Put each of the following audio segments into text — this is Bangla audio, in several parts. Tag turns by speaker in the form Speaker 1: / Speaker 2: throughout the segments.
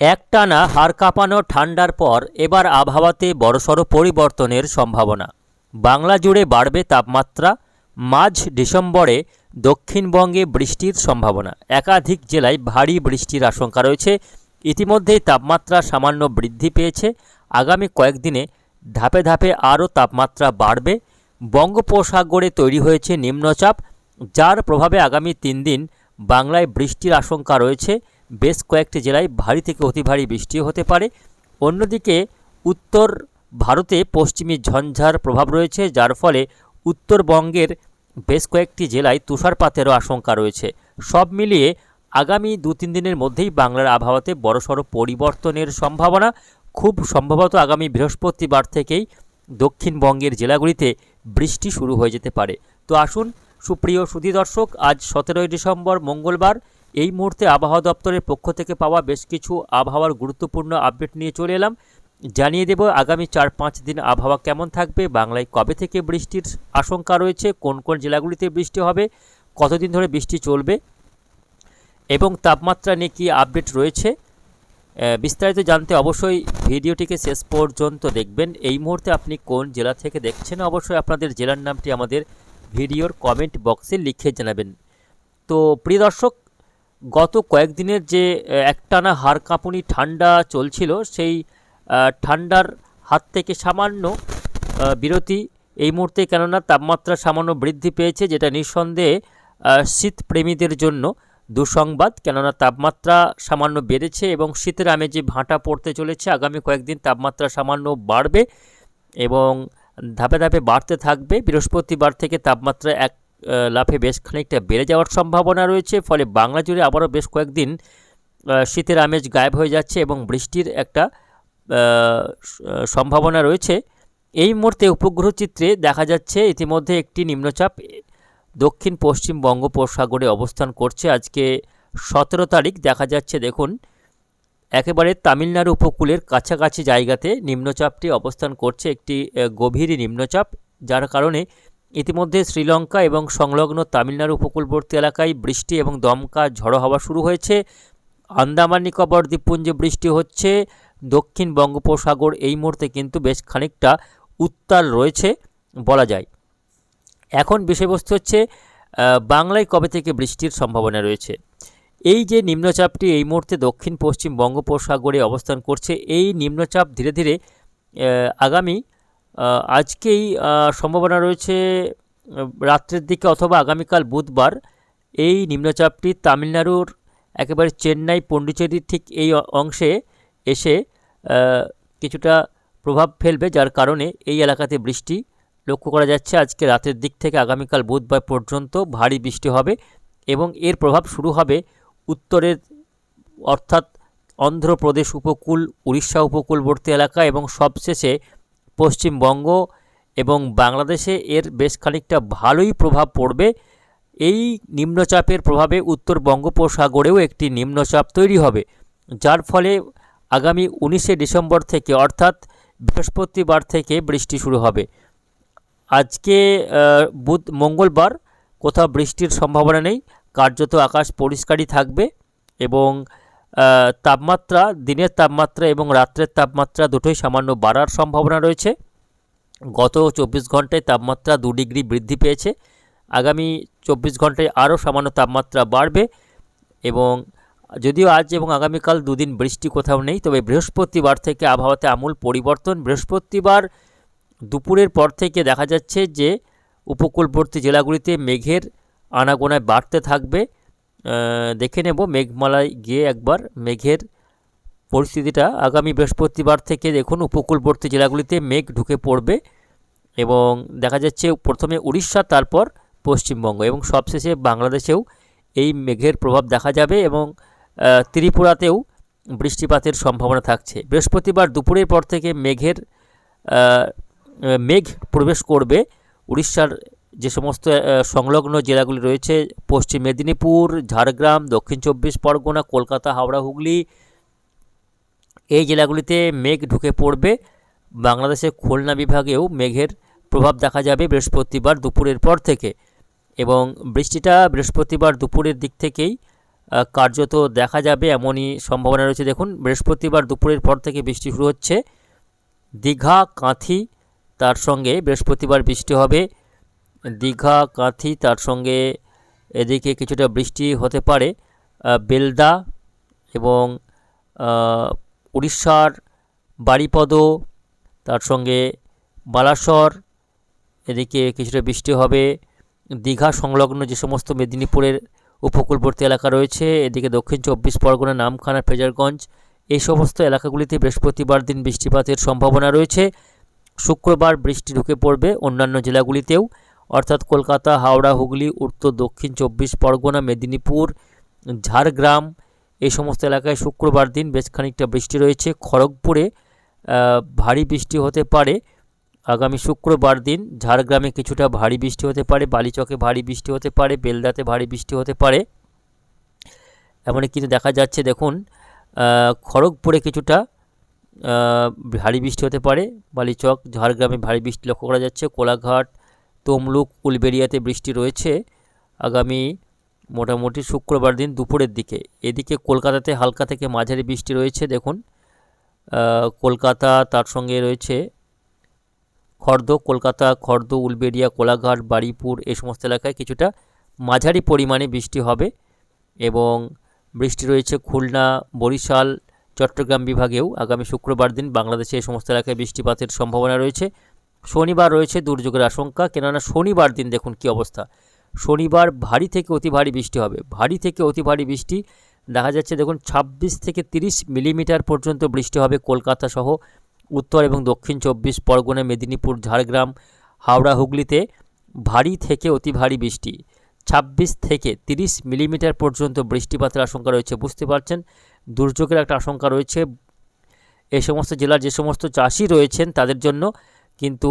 Speaker 1: একটানা হাড় কাঁপানো ঠান্ডার পর এবার আবহাওয়াতে বড়সড় পরিবর্তনের সম্ভাবনা। বাংলা জুড়ে বাড়বে তাপমাত্রা। মাঝ ডিসেম্বরে দক্ষিণবঙ্গে বৃষ্টির সম্ভাবনা। একাধিক জেলায় ভারী বৃষ্টির আশঙ্কা রয়েছে। ইতিমধ্যেই তাপমাত্রা সামান্য বৃদ্ধি পেয়েছে। আগামী কয়েকদিনে ধাপে ধাপে আরও তাপমাত্রা বাড়বে। বঙ্গোপসাগরে তৈরি হয়েছে নিম্নচাপ, যার প্রভাবে আগামী তিন দিন বাংলায় বৃষ্টির আশঙ্কা রয়েছে। বেশ কয়েকটি জেলায় ভারী থেকে অতি ভারী বৃষ্টি হতে পারে। অন্যদিকে উত্তর ভারতে পশ্চিমী ঝঞ্ঝার প্রভাব রয়েছে, যার ফলে উত্তরবঙ্গের বেশ কয়েকটি জেলায় তুষারপাতেরও আশঙ্কা রয়েছে। সব মিলিয়ে আগামী দু তিন দিনের মধ্যেই বাংলার আবহাওয়াতে বড়সড় পরিবর্তনের সম্ভাবনা। খুব সম্ভবত আগামী বৃহস্পতিবার থেকেই দক্ষিণবঙ্গের জেলাগুলিতে বৃষ্টি শুরু হয়ে যেতে পারে। তো আসুন, সুপ্রিয় সুধী দর্শক আজ সতেরোই ডিসেম্বর, মঙ্গলবার এই মুহূর্তে আবহাওয়া দপ্তরের পক্ষ থেকে পাওয়া বেশ কিছু আবহাওয়ার গুরুত্বপূর্ণ আপডেট নিয়ে চলে এলাম। জানিয়ে দেব আগামী চার পাঁচ দিন আবহাওয়া কেমন থাকবে, বাংলায় কবে থেকে বৃষ্টির আশঙ্কা রয়েছে, কোন কোন জেলাগুলিতে বৃষ্টি হবে, কতদিন ধরে বৃষ্টি চলবে এবং তাপমাত্রা নিয়ে কী আপডেট রয়েছে বিস্তারিত জানতে অবশ্যই ভিডিওটিকে শেষ পর্যন্ত দেখবেন। এই মুহূর্তে আপনি কোন জেলা থেকে দেখছেন অবশ্যই আপনাদের জেলার নামটি আমাদের ভিডিওর কমেন্ট বক্সে লিখে জানাবেন। তো প্রিয় দর্শক গত কয়েকদিনের যে একটানা হাড় কাঁপুনি ঠান্ডা চলছিল, সেই ঠান্ডার হাত থেকে সামান্য বিরতি এই মুহূর্তে কেননা তাপমাত্রা সামান্য বৃদ্ধি পেয়েছে, যেটা নিঃসন্দেহে শীতপ্রেমীদের জন্য দুঃসংবাদ। কেননা তাপমাত্রা সামান্য বেড়েছে এবং শীতের আমেজে ভাঁটা পড়তে চলেছে। আগামী কয়েকদিন তাপমাত্রা সামান্য বাড়বে এবং ধাপে ধাপে বাড়তে থাকবে। বৃহস্পতিবার থেকে তাপমাত্রা এক লাফে বেশ খানিকটা বেড়ে যাওয়ার সম্ভাবনা রয়েছে। ফলে বাংলা জুড়ে আবারও বেশ কয়েকদিন শীতের আমেজ গায়েব হয়ে যাচ্ছে এবং বৃষ্টির একটা সম্ভাবনা রয়েছে। এই মুহূর্তে উপগ্রহ চিত্রে দেখা যাচ্ছে ইতিমধ্যে একটি নিম্নচাপ দক্ষিণ পশ্চিম বঙ্গোপসাগরে অবস্থান করছে। আজকে সতেরো তারিখ দেখা যাচ্ছে, দেখুন, একেবারে তামিলনাড়ু উপকূলের কাছাকাছি জায়গাতে নিম্নচাপটি অবস্থান করছে। একটি গভীর নিম্নচাপ, যার কারণে ইতিমধ্যে শ্রীলঙ্কা এবং সংলগ্ন তামিলনাড়ু উপকূলবর্তী এলাকায় বৃষ্টি এবং দমকা, ঝড়ো হওয়া শুরু হয়েছে। আন্দামান, নিকোবর দ্বীপপুঞ্জে বৃষ্টি হচ্ছে। দক্ষিণ বঙ্গোপসাগর এই মুহূর্তে কিন্তু বেশ খানিকটা উত্তাল রয়েছে বলা যায়। এখন বিষয়বস্তু হচ্ছে বাংলায় কবে থেকে বৃষ্টির সম্ভাবনা রয়েছে? এই যে নিম্নচাপটি এই মুহূর্তে দক্ষিণ পশ্চিম বঙ্গোপসাগরে অবস্থান করছে, এই নিম্নচাপ ধীরে ধীরে আগামী আজকেই সম্ভাবনা রয়েছে রাত্রের দিকে অথবা আগামীকাল বুধবার এই নিম্নচাপটি তামিলনাড়ুর একেবারে চেন্নাই, পন্ডিচেরির ঠিক এই অংশে এসে কিছুটা প্রভাব ফেলবে, যার কারণে এই এলাকাতে বৃষ্টি লক্ষ্য করা যাচ্ছে। আজকে রাতের দিক থেকে আগামীকাল বুধবার পর্যন্ত ভারী বৃষ্টি হবে এবং এর প্রভাব শুরু হবে উত্তরের, অর্থাৎ অন্ধ্রপ্রদেশ উপকূল, উড়িষ্যা উপকূলবর্তী এলাকা এবং সবশেষে পশ্চিমবঙ্গ এবং বাংলাদেশে এর বেশ খানিকটা ভালোই প্রভাব পড়বে। এই নিম্নচাপের প্রভাবে উত্তর বঙ্গোপসাগরেও একটি নিম্নচাপ তৈরি হবে, যার ফলে আগামী উনিশে ডিসেম্বর থেকে অর্থাৎ বৃহস্পতিবার থেকে বৃষ্টি শুরু হবে। আজকে বুধ, মঙ্গলবার কোথাও বৃষ্টির সম্ভাবনা নেই, কার্যত আকাশ পরিষ্কারই থাকবে এবং তাপমাত্রা, দিনের তাপমাত্রা এবং রাত্রের তাপমাত্রা দুটোই সামান্য বাড়ার সম্ভাবনা রয়েছে। গত চব্বিশ ঘন্টায় তাপমাত্রা দু ডিগ্রি বৃদ্ধি পেয়েছে। আগামী চব্বিশ ঘন্টায় আরও সামান্য তাপমাত্রা বাড়বে এবং যদিও আজ এবং আগামীকাল দুদিন বৃষ্টি কোথাও নেই, তবে বৃহস্পতিবার থেকে আবহাওয়াতে আমূল পরিবর্তন। বৃহস্পতিবার দুপুরের পর থেকে দেখা যাচ্ছে যে উপকূলবর্তী জেলাগুলিতে মেঘের আনাগোনায় বাড়তে থাকবে। দেখে নেব মেঘমালায় গিয়ে একবার মেঘের পরিস্থিতিটা। আগামী বৃহস্পতিবার থেকে দেখুন, উপকূলবর্তী জেলাগুলিতে মেঘ ঢুকে পড়বে এবং দেখা যাচ্ছে প্রথমে উড়িষ্যা, তারপর পশ্চিমবঙ্গ এবং সবশেষে বাংলাদেশেও এই মেঘের প্রভাব দেখা যাবে এবং ত্রিপুরাতেও বৃষ্টিপাতের সম্ভাবনা থাকছে। বৃহস্পতিবার দুপুরের পর থেকে মেঘের মেঘ প্রবেশ করবে উড়িষ্যার যে সমস্ত সংলগ্ন জেলাগুলি রয়েছে, পশ্চিম মেদিনীপুর, ঝাড়গ্রাম, দক্ষিণ চব্বিশ পরগনা, কলকাতা, হাওড়া, হুগলি, এই জেলাগুলিতে মেঘ ঢুকে পড়বে। বাংলাদেশের খুলনা বিভাগেও মেঘের প্রভাব দেখা যাবে বৃহস্পতিবার দুপুরের পর থেকে এবং বৃষ্টিটা বৃহস্পতিবার দুপুরের দিক থেকেই কার্যত দেখা যাবে এমনই সম্ভাবনা রয়েছে। দেখুন, বৃহস্পতিবার দুপুরের পর থেকে বৃষ্টি শুরু হচ্ছে। দীঘা, কাঁথি, তার সঙ্গে বৃহস্পতিবার বৃষ্টি হবে। দীঘা কাঁথি তার সঙ্গে এদিকে কিছুটা বৃষ্টি হতে পারে। বেলদা এবং উড়িষ্যার বারিপদ, তার সঙ্গে বালাসর, এদিকে কিছুটা বৃষ্টি হবে। দীঘা সংলগ্ন যে সমস্ত মেদিনীপুরের উপকূলবর্তী এলাকা রয়েছে, এদিকে দক্ষিণ চব্বিশ পরগনা, নামখানা, ফেজারগঞ্জ, এই সমস্ত এলাকাগুলিতে বৃহস্পতিবার দিন বৃষ্টিপাতের সম্ভাবনা রয়েছে। শুক্রবার বৃষ্টি ঢুকে পড়বে অন্যান্য জেলাগুলিতেও। অর্থাৎ কলকাতা, হাওড়া, হুগলি, উত্তর, দক্ষিণ, চব্বিশ পরগনা, মেদিনীপুর, ঝাড়গ্রাম, এই সমস্ত এলাকায় শুক্রবার দিন বেশ খানিকটা বৃষ্টি রয়েছে। খড়গপুরে ভারী বৃষ্টি হতে পারে। আগামী শুক্রবার দিন ঝাড়গ্রামে কিছুটা ভারী বৃষ্টি হতে পারে, বালিচকে ভারী বৃষ্টি হতে পারে, বেলদাতে ভারী বৃষ্টি হতে পারে। এমনই কিন্তু দেখা যাচ্ছে, দেখুন খড়গপুরে কিছুটা ভারী বৃষ্টি হতে পারে। বালিচক, ঝাড়গ্রামে ভারী বৃষ্টি লক্ষ্য করা যাচ্ছে। কোলাঘাট তমলুক, উলবেড়িয়াতে বৃষ্টি রয়েছে। আগামী মোটামুটি শুক্রবার দিন দুপুরের দিকে। এদিকে কলকাতাতে হালকা থেকে মাঝারি বৃষ্টি রয়েছে, দেখুন। কলকাতা তার সঙ্গে রয়েছে খর্দ কলকাতা খর্দ উলবেড়িয়া, কোলাঘাট বারুইপুর এই সমস্ত এলাকায় কিছুটা মাঝারি পরিমাণে বৃষ্টি হবে এবং বৃষ্টি রয়েছে খুলনা, বরিশাল, চট্টগ্রাম বিভাগেও। আগামী শুক্রবার দিন বাংলাদেশে এই সমস্ত এলাকায় বৃষ্টিপাতের সম্ভাবনা রয়েছে। শনিবার রয়েছে দুর্যোগের আশঙ্কা। কেননা শনিবার দিন দেখুন কী অবস্থা। শনিবার ভারী থেকে অতি ভারী বৃষ্টি হবে। ভারী থেকে অতি ভারী বৃষ্টি দেখা যাচ্ছে দেখুন ছাব্বিশ থেকে তিরিশ মিলিমিটার পর্যন্ত বৃষ্টি হবে কলকাতা সহ উত্তর এবং দক্ষিণ চব্বিশ পরগনা, মেদিনীপুর, ঝাড়গ্রাম, হাওড়া, হুগলিতে ভারী থেকে অতি ভারী বৃষ্টি। ছাব্বিশ থেকে তিরিশ মিলিমিটার পর্যন্ত বৃষ্টিপাতের আশঙ্কা রয়েছে, বুঝতে পারছেন? দুর্যোগের একটা আশঙ্কা রয়েছে। এই সমস্ত জেলার যে সমস্ত চাষি রয়েছেন তাদের জন্য কিন্তু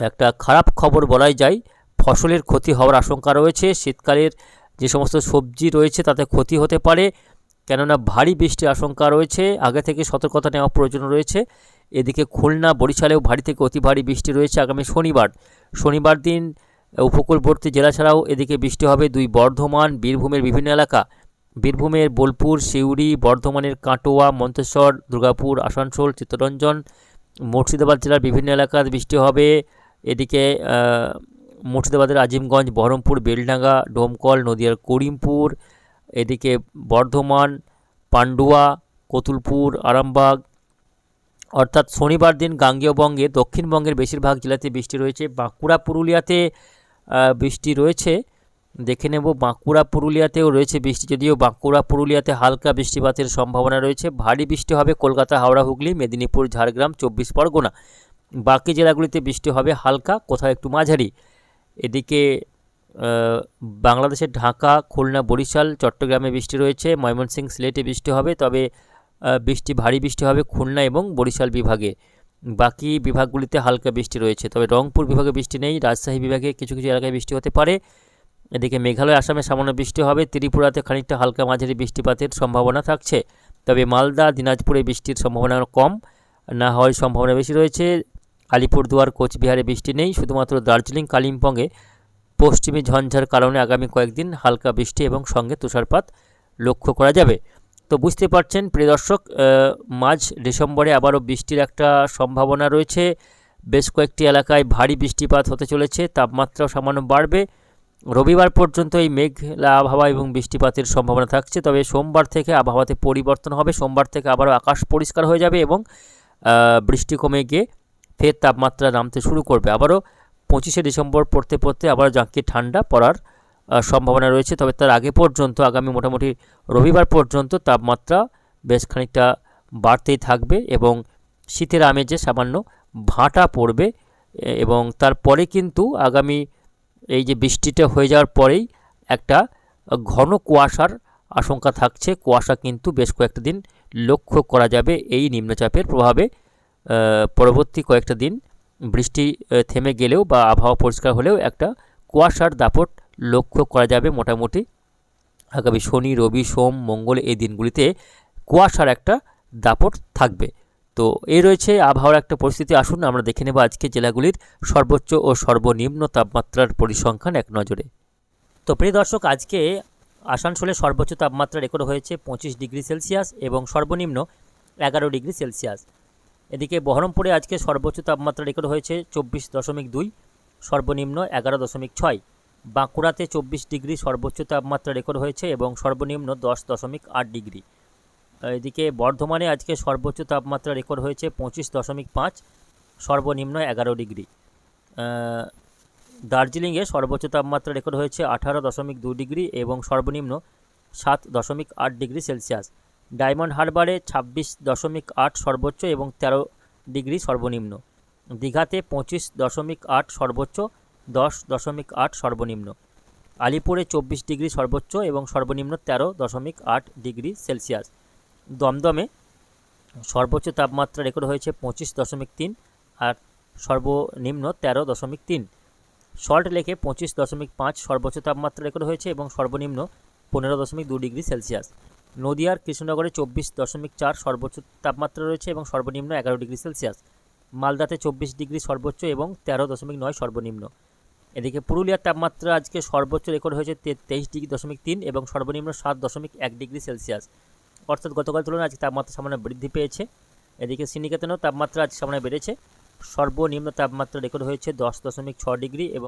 Speaker 1: একটা খারাপ খবর বলাই যায়, ফসলের ক্ষতি হওয়ার আশঙ্কা রয়েছে, শীতকালের যে সমস্ত সবজি রয়েছে তাতে ক্ষতি হতে পারে, কেননা ভারী বৃষ্টির আশঙ্কা রয়েছে, আগে থেকে সতর্কতা নেওয়া প্রয়োজন রয়েছে। এদিকে খুলনা, বরিশালেও ভারী থেকে অতি ভারী বৃষ্টি রয়েছে আগামী শনিবার। শনিবার দিন উপকূলবর্তী জেলা ছাড়াও এদিকে বৃষ্টি হবে দুই বর্ধমান, বীরভূমের বিভিন্ন এলাকা। বীরভূমের বোলপুর, সিউড়ি, বর্ধমানের কাটোয়া, মন্তেশ্বর, দুর্গাপুর, আসানসোল, চিত্তরঞ্জন মুর্শিদাবাদ জেলার বিভিন্ন এলাকায় বৃষ্টি হবে। এদিকে মুর্শিদাবাদের আজিমগঞ্জ, বহরমপুর, বেলডাঙ্গা, ডোমকল, নদিয়ার করিমপুর, এদিকে বর্ধমান, পান্ডুয়া, কতুলপুর, আরামবাগ, অর্থাৎ শনিবার দিন গাঙ্গেয়বঙ্গে, দক্ষিণবঙ্গের বেশিরভাগ জেলাতে বৃষ্টি রয়েছে। বাঁকুড়া, পুরুলিয়াতে বৃষ্টি রয়েছে। দেখে নেব। বাঁকুড়া, পুরুলিয়াতেও রয়েছে বৃষ্টি যদিও বাঁকুড়া, পুরুলিয়াতে হালকা বৃষ্টিপাতের সম্ভাবনা রয়েছে। ভারী বৃষ্টি হবে কলকাতা, হাওড়া, হুগলি, মেদিনীপুর, ঝাড়গ্রাম, চব্বিশ পরগনা। বাকি জেলাগুলিতে বৃষ্টি হবে হালকা, কোথাও একটু মাঝারি। এদিকে বাংলাদেশের ঢাকা, খুলনা, বরিশাল, চট্টগ্রামে বৃষ্টি রয়েছে। ময়মনসিংহ, সিলেটে বৃষ্টি হবে, তবে বৃষ্টি, ভারী বৃষ্টি হবে খুলনা এবং বরিশাল বিভাগে। বাকি বিভাগগুলিতে হালকা বৃষ্টি রয়েছে, তবে রংপুর বিভাগে বৃষ্টি নেই, রাজশাহী বিভাগে কিছু কিছু এলাকায় বৃষ্টি হতে পারে। এদিকে মেঘালয় আসামে সামান্য বৃষ্টি হবে। ত্রিপুরাতে খানিকটা হালকা মাঝারি বৃষ্টিপাতের সম্ভাবনা থাকছে। তবে মালদা, দিনাজপুরে বৃষ্টির সম্ভাবনা কম। না হওয়ার সম্ভাবনা বেশি রয়েছে। আলিপুরদুয়ার, কোচবিহারে বৃষ্টি নেই। শুধুমাত্র দার্জিলিং, কালিম্পংয়ে পশ্চিমী ঝঞ্ঝার কারণে আগামী কয়েকদিন হালকা বৃষ্টি এবং সঙ্গে তুষারপাত লক্ষ্য করা যাবে। তো বুঝতে পারছেন, প্রিয় দর্শক মাঝ ডিসেম্বরে আবারও বৃষ্টির একটা সম্ভাবনা রয়েছে। বেশ কয়েকটি এলাকায় ভারী বৃষ্টিপাত হতে চলেছে। তাপমাত্রাও সামান্য বাড়বে। রবিবার পর্যন্ত এই মেঘলা আবহাওয়া এবং বৃষ্টিপাতের সম্ভাবনা থাকছে, তবে সোমবার থেকে আবহাওয়াতে পরিবর্তন হবে। সোমবার থেকে আবারও আকাশ পরিষ্কার হয়ে যাবে এবং বৃষ্টি কমে গিয়ে ফের তাপমাত্রা নামতে শুরু করবে। আবারও পঁচিশে ডিসেম্বর পড়তে পড়তে আবার জাঁকিয়ে ঠান্ডা পড়ার সম্ভাবনা রয়েছে, তবে তার আগে পর্যন্ত আগামী মোটামুটি রবিবার পর্যন্ত তাপমাত্রা বেশ খানিকটা বাড়তেই থাকবে এবং শীতের আমেজে সামান্য ভাঁটা পড়বে এবং তারপরে কিন্তু আগামী এই যে বৃষ্টিটা হয়ে যাওয়ার পরেই একটা ঘন কুয়াশার আশঙ্কা থাকছে। কুয়াশা কিন্তু বেশ কয়েকটা দিন লক্ষ্য করা যাবে এই নিম্নচাপের প্রভাবে। পরবর্তী কয়েকটা দিন বৃষ্টি থেমে গেলেও বা আবহাওয়া পরিষ্কার হলেও একটা কুয়াশার দাপট লক্ষ্য করা যাবে মোটামুটি। আগামী শনি, রবি, সোম, মঙ্গল এই দিনগুলিতে কুয়াশার একটা দাপট থাকবে। তো এই রয়েছে আবহাওয়ার একটা পরিস্থিতি। আসুন আমরা দেখে নেব আজকে জেলাগুলির সর্বোচ্চ ও সর্বনিম্ন তাপমাত্রার পরিসংখ্যান এক নজরে। তো প্রিয় দর্শক, আজকে আসানসোলে সর্বোচ্চ তাপমাত্রা রেকর্ড হয়েছে পঁচিশ ডিগ্রি সেলসিয়াস এবং সর্বনিম্ন এগারো ডিগ্রি সেলসিয়াস। এদিকে বহরমপুরে আজকে সর্বোচ্চ তাপমাত্রা রেকর্ড হয়েছে চব্বিশ দশমিক দুই, সর্বনিম্ন এগারো দশমিক ছয়। বাঁকুড়াতে চব্বিশ ডিগ্রি সর্বোচ্চ তাপমাত্রা রেকর্ড হয়েছে এবং সর্বনিম্ন দশ দশমিক আট ডিগ্রি। এদিকে বর্ধমানে আজকে সর্বোচ্চ তাপমাত্রা রেকর্ড হয়েছে পঁচিশ দশমিক পাঁচ, সর্বনিম্ন এগারো ডিগ্রি। দার্জিলিংয়ে সর্বোচ্চ তাপমাত্রা রেকর্ড হয়েছে আঠারো দশমিক দু ডিগ্রি এবং সর্বনিম্ন সাত দশমিক আট ডিগ্রি সেলসিয়াস। ডায়মন্ড হারবারে ছাব্বিশ দশমিক আট সর্বোচ্চ এবং তেরো ডিগ্রি সর্বনিম্ন। দীঘাতে পঁচিশ দশমিক আট সর্বোচ্চ, দশ দশমিক আট সর্বনিম্ন। আলিপুরে চব্বিশ ডিগ্রি সর্বোচ্চ এবং সর্বনিম্ন তেরো দশমিক আট ডিগ্রি সেলসিয়াস। দমদমে সর্বোচ্চ তাপমাত্রা রেকর্ড হয়েছে পঁচিশ দশমিক তিন আর সর্বনিম্ন তেরো দশমিক তিন। সল্ট লেকে পঁচিশ দশমিক পাঁচ সর্বোচ্চ তাপমাত্রা রেকর্ড হয়েছে এবং সর্বনিম্ন পনেরো দশমিক দু ডিগ্রি সেলসিয়াস। নদিয়ার কৃষ্ণনগরে চব্বিশ দশমিক চার সর্বোচ্চ তাপমাত্রা রয়েছে এবং সর্বনিম্ন এগারো ডিগ্রি সেলসিয়াস। মালদাতে চব্বিশ ডিগ্রি সর্বোচ্চ এবং তেরো দশমিক নয় সর্বনিম্ন। এদিকে পুরুলিয়ার তাপমাত্রা আজকে সর্বোচ্চ রেকর্ড হয়েছে তেইশ ডিগ্রি দশমিক তিন এবং সর্বনিম্ন সাত দশমিক এক ডিগ্রি সেলসিয়াস। অর্থাৎ গতকাল তুলনায় আজকে তাপমাত্রা সামান্য বৃদ্ধি পেয়েছে। এদিকে সিনিকেতনেও তাপমাত্রা আজ সামান্য বেড়েছে। সর্বনিম্ন তাপমাত্রা রেকর্ড হয়েছে দশ দশমিক ছ ডিগ্রি এবং